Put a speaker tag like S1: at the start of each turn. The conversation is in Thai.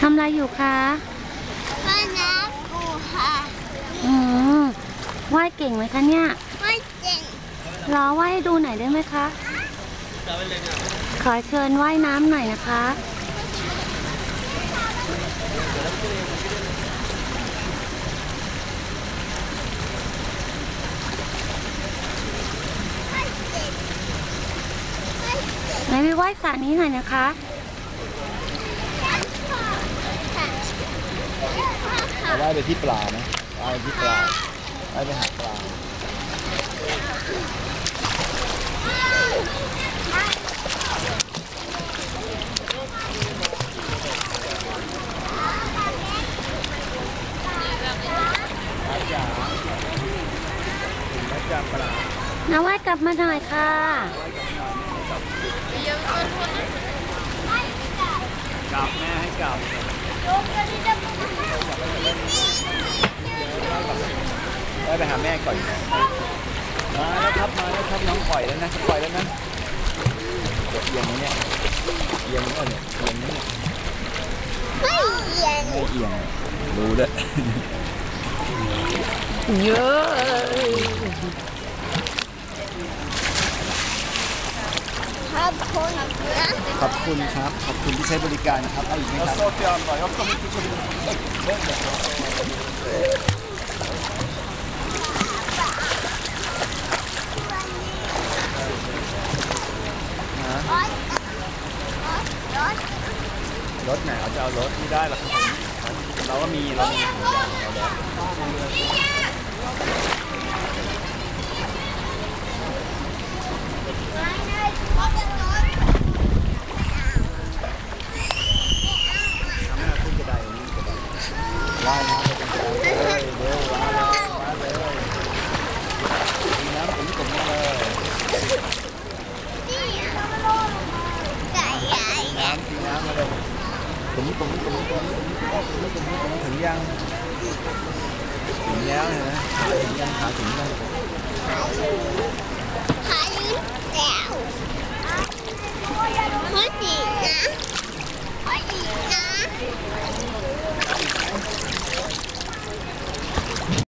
S1: ทำอะไรอยู่คะ
S2: ว่ายน้ำกูค่ะ
S1: อืมว่ายเก่งไหมคะเนี่ย
S2: ไม่เจ๋ง
S1: รอว่ายให้ดูหน่อยได้ไหมคะ ขอเชิญว่ายน้ำหน่อยนะคะ
S2: ไม่ไป
S1: ไหว้สระนี้หน่อยนะคะ
S3: ว่ายไปที่ปลานะว่ายไปที่ปลาว่ายไปหาปลา
S1: น้าว่ายกลับมาหน่อยค่ะ
S3: กลับแม่ให้กลับว่ายไปหาแม่ก่อนมาแล้วครับมาแล้วครับน้องปล่อยแล้วนะปล่อยแล้วนะเดี๋ยวเอียงนะเนี่ยเอียงแล้วเนี่ยเอียงนะเนี่ย
S2: ไม่เย็น
S3: ไม่เอียงรู้ด้วย
S1: เยอะ
S2: อบคุณนะ
S3: ขอบคุณครับ ขอบคุณที่ใช้บริการนะครับเอาอีกไหมครับรถไหนเอาจะเอารถไม่ได้หรอกครับเราก็มีเรามีเอารถท cũng cũng cũng cũng cũng thượng dân thượng giáo hả thượng dân thả thượng dân thả dưới đạo có gì nữa có gì nữa